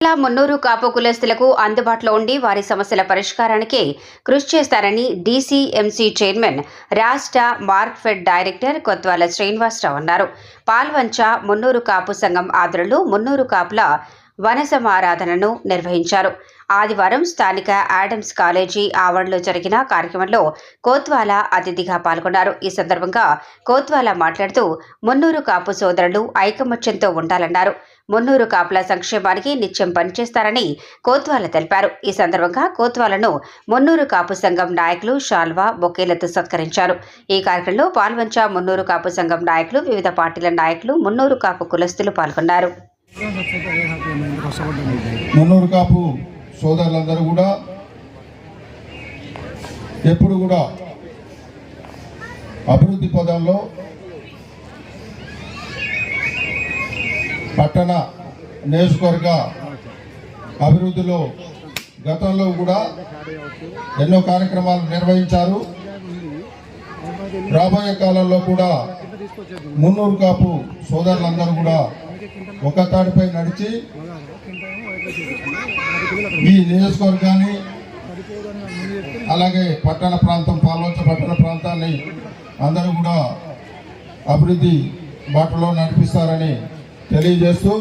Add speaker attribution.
Speaker 1: జిల్లా మున్నూరు కాపు కులస్తులకు అందుబాటులో ఉండి వారి సమస్యల పరిష్కారానికి కృషి చేస్తారని డీసీఎంసీ చైర్మన్ రాష్ట్ర మార్క్ఫెడ్ డైరెక్టర్ కొత్వాల శ్రీనివాసరావు అన్నారు. పాల్వంచ మున్నూరు కాపు సంఘం ఆధ్వర్యంలో మున్నూరు కాపుల వనసమారాధనను నిర్వహించారు. ఆదివారం స్థానిక యాడమ్స్ కాలేజీ ఆవరణలో జరిగిన కార్యక్రమంలో కోత్వాల అతిథిగా పాల్గొన్నారు. ఈ సందర్భంగా కోత్వాల మాట్లాడుతూ మున్నూరు కాపు సోదరులు ఐకమత్యంతో ఉండాలన్నారు. మున్నూరు కాపుల సంక్షేమానికి నిత్యం పనిచేస్తారని కోత్వాల తెలిపారు. ఈ సందర్భంగా కోత్వాలను మున్నూరు కాపు సంఘం నాయకులు షాల్వా బొకేలతో సత్కరించారు. ఈ కార్యక్రమంలో పాల్వంచ మున్నూరు కాపు సంఘం నాయకులు వివిధ పార్టీల నాయకులు మున్నూరు కాపు కులస్తులు పాల్గొన్నారు.
Speaker 2: మున్నూరు కాపు సోదరులందరూ కూడా ఎప్పుడు కూడా అభివృద్ధి పదంలో పట్టణ నియోజకవర్గ అభివృద్ధిలో గతంలో కూడా ఎన్నో కార్యక్రమాలు నిర్వహించారు. రాబోయే కాలంలో కూడా మున్నూరు కాపు సోదరులందరూ కూడా ఒక తాడిపై నడిచి ఈ నియోజకవర్గాన్ని అలాగే పట్టణ ప్రాంతం పాల్వంచ పట్టణ ప్రాంతాన్ని అందరూ కూడా అభివృద్ధి బాటలో నడిపిస్తారని తెలియజేస్తూ